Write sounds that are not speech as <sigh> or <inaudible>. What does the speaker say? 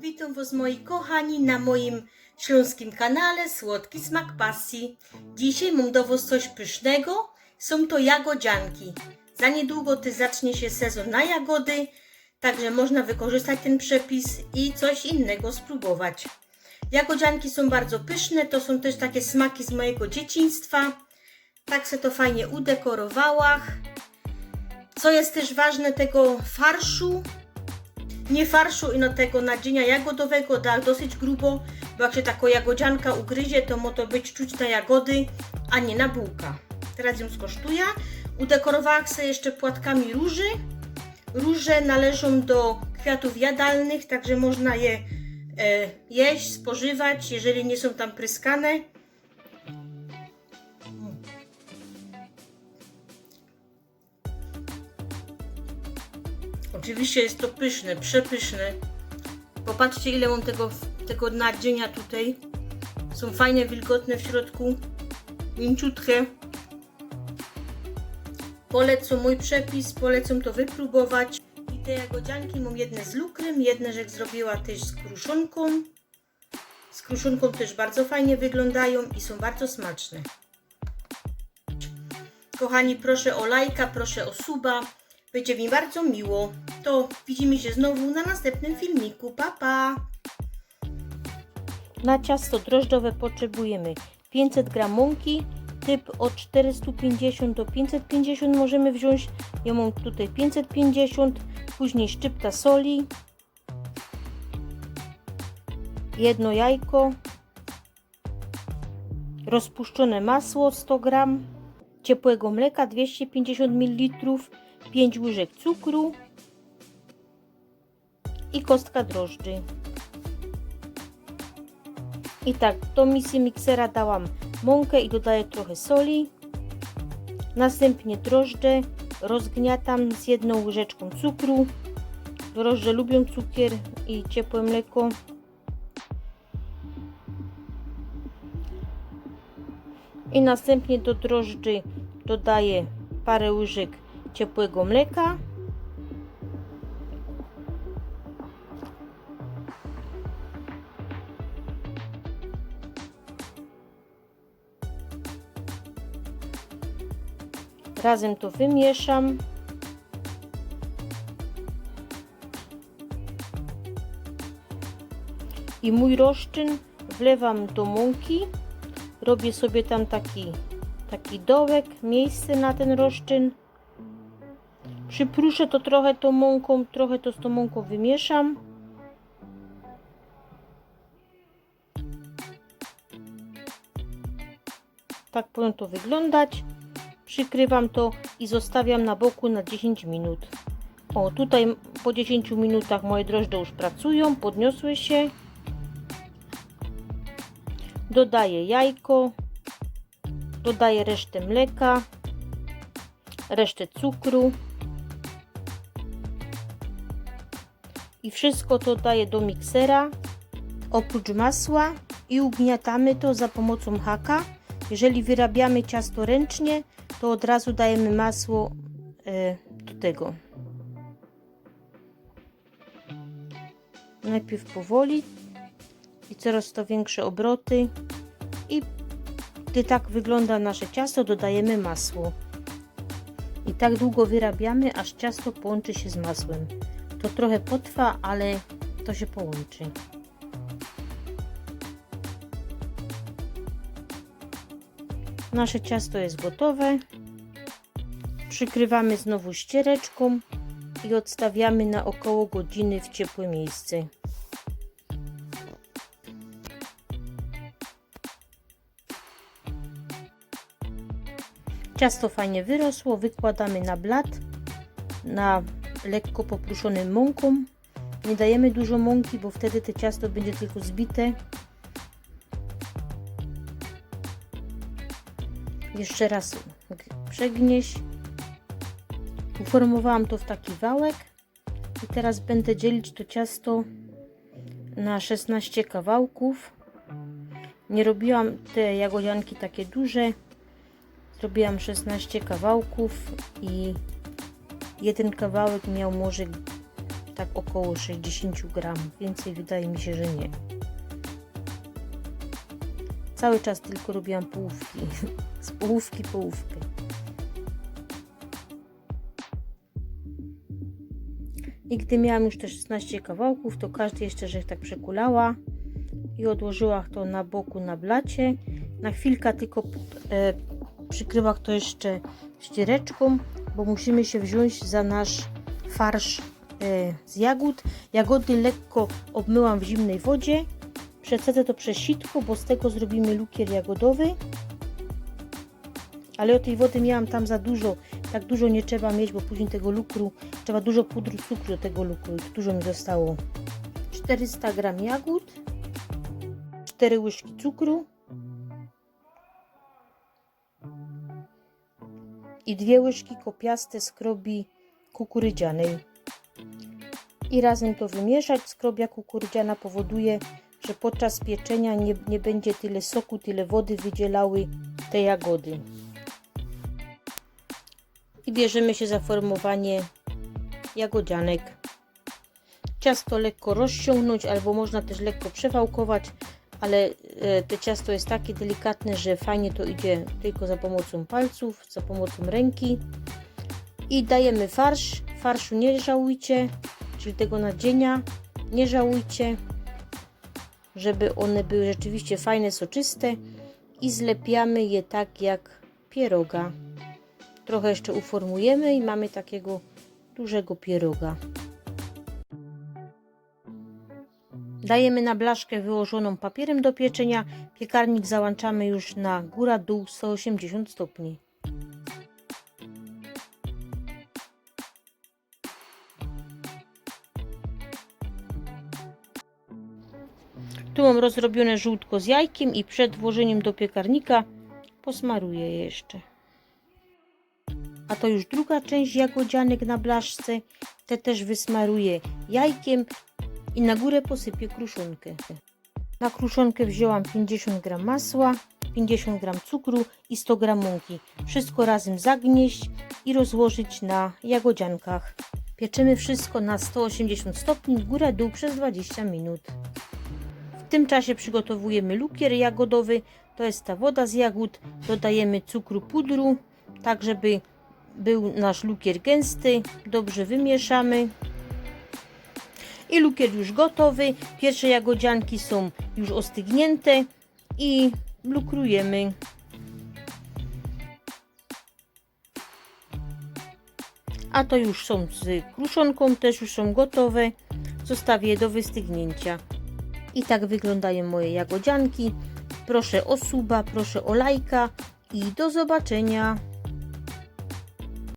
Witam Was moi kochani na moim śląskim kanale Słodki Smak Pasji. Dzisiaj mam do Was coś pysznego. Są to jagodzianki. Za niedługo ty zacznie się sezon na jagody, także można wykorzystać ten przepis i coś innego spróbować. Jagodzianki są bardzo pyszne, to są też takie smaki z mojego dzieciństwa. Tak se to fajnie udekorowała. Co jest też ważne, tego farszu nie farszu i no tego nadzienia jagodowego da dosyć grubo, bo jak się taka jagodzianka ugryzie, to mo to być czuć na jagody, a nie na bułka. Teraz ją skosztuję. Udekorowałam sobie jeszcze płatkami róży. Róże należą do kwiatów jadalnych, także można je e, jeść, spożywać, jeżeli nie są tam pryskane. Oczywiście jest to pyszne, przepyszne. Popatrzcie ile mam tego, tego nadzienia tutaj. Są fajne, wilgotne w środku. Mięciutkie. Polecam mój przepis, polecam to wypróbować. I te jagodzianki mam jedne z lukrem, jedne rzecz zrobiła też z kruszonką. Z kruszonką też bardzo fajnie wyglądają i są bardzo smaczne. Kochani, proszę o lajka, proszę o suba. Będzie mi bardzo miło. To widzimy się znowu na następnym filmiku. Pa, pa! Na ciasto drożdżowe potrzebujemy 500 g mąki, typ od 450 do 550 możemy wziąć. Ja mam tutaj 550, później szczypta soli, jedno jajko, rozpuszczone masło 100 g, ciepłego mleka 250 ml, 5 łyżek cukru i kostka drożdży. I tak, do misy miksera dałam mąkę i dodaję trochę soli. Następnie drożdże rozgniatam z jedną łyżeczką cukru. Drożdże lubią cukier i ciepłe mleko. I następnie do drożdży dodaję parę łyżek ciepłego mleka. Razem to wymieszam. I mój rozczyn wlewam do mąki. Robię sobie tam taki, taki dołek, miejsce na ten rozczyn. Przypruszę to trochę tą mąką, trochę to z tą mąką wymieszam. Tak powinno to wyglądać. Przykrywam to i zostawiam na boku na 10 minut. O, tutaj po 10 minutach moje drożdże już pracują, podniosły się. Dodaję jajko, dodaję resztę mleka, resztę cukru. I wszystko to daję do miksera oprócz masła i ugniatamy to za pomocą haka. Jeżeli wyrabiamy ciasto ręcznie, to od razu dajemy masło e, do tego. Najpierw powoli i coraz to większe obroty i gdy tak wygląda nasze ciasto, dodajemy masło. I tak długo wyrabiamy, aż ciasto połączy się z masłem. To trochę potrwa, ale to się połączy. Nasze ciasto jest gotowe. Przykrywamy znowu ściereczką i odstawiamy na około godziny w ciepłe miejsce. Ciasto fajnie wyrosło, wykładamy na blat, na lekko popruszonym mąką. Nie dajemy dużo mąki, bo wtedy to ciasto będzie tylko zbite. Jeszcze raz przegnieść. Uformowałam to w taki wałek i teraz będę dzielić to ciasto na 16 kawałków. Nie robiłam te jagodzianki takie duże. Zrobiłam 16 kawałków i jeden kawałek miał może tak około 60 gram. Więcej wydaje mi się, że nie. Cały czas tylko robiłam połówki. <laughs> Z połówki połówkę. I gdy miałam już te 16 kawałków, to każdy jeszcze, że tak przekulała i odłożyła to na boku na blacie. Na chwilkę tylko e, przykryła to jeszcze ściereczką, bo musimy się wziąć za nasz farsz e, z jagód. Jagody lekko obmyłam w zimnej wodzie. Przecedzę to przez sitko, bo z tego zrobimy lukier jagodowy. Ale tej wody miałam tam za dużo. Tak dużo nie trzeba mieć, bo później tego lukru trzeba dużo pudru cukru do tego lukru. Dużo mi zostało. 400 gram jagód, 4 łyżki cukru i dwie łyżki kopiaste skrobi kukurydzianej. I razem to wymieszać. Skrobia kukurydziana powoduje, że podczas pieczenia nie, nie będzie tyle soku, tyle wody wydzielały te jagody. I bierzemy się za formowanie jagodzianek. Ciasto lekko rozciągnąć, albo można też lekko przewałkować, ale e, to ciasto jest takie delikatne, że fajnie to idzie tylko za pomocą palców, za pomocą ręki. I dajemy farsz. Farszu nie żałujcie, czyli tego nadzienia nie żałujcie, żeby one były rzeczywiście fajne, soczyste i zlepiamy je tak jak pieroga. Trochę jeszcze uformujemy i mamy takiego dużego pieroga. Dajemy na blaszkę wyłożoną papierem do pieczenia. Piekarnik załączamy już na góra-dół 180 stopni. Tu mam rozrobione żółtko z jajkiem i przed włożeniem do piekarnika posmaruję je jeszcze. A to już druga część jagodzianek na blaszce. Te też wysmaruję jajkiem i na górę posypię kruszonkę. Na kruszonkę wzięłam 50 g masła, 50 g cukru i 100 g mąki. Wszystko razem zagnieść i rozłożyć na jagodziankach. Pieczemy wszystko na 180 stopni, górę dół przez 20 minut. W tym czasie przygotowujemy lukier jagodowy. To jest ta woda z jagód. Dodajemy cukru pudru, tak żeby był nasz lukier gęsty. Dobrze wymieszamy. I lukier już gotowy. Pierwsze jagodzianki są już ostygnięte i lukrujemy. A to już są z kruszonką, też już są gotowe. Zostawię je do wystygnięcia. I tak wyglądają moje jagodzianki. Proszę o suba, proszę o lajka i do zobaczenia.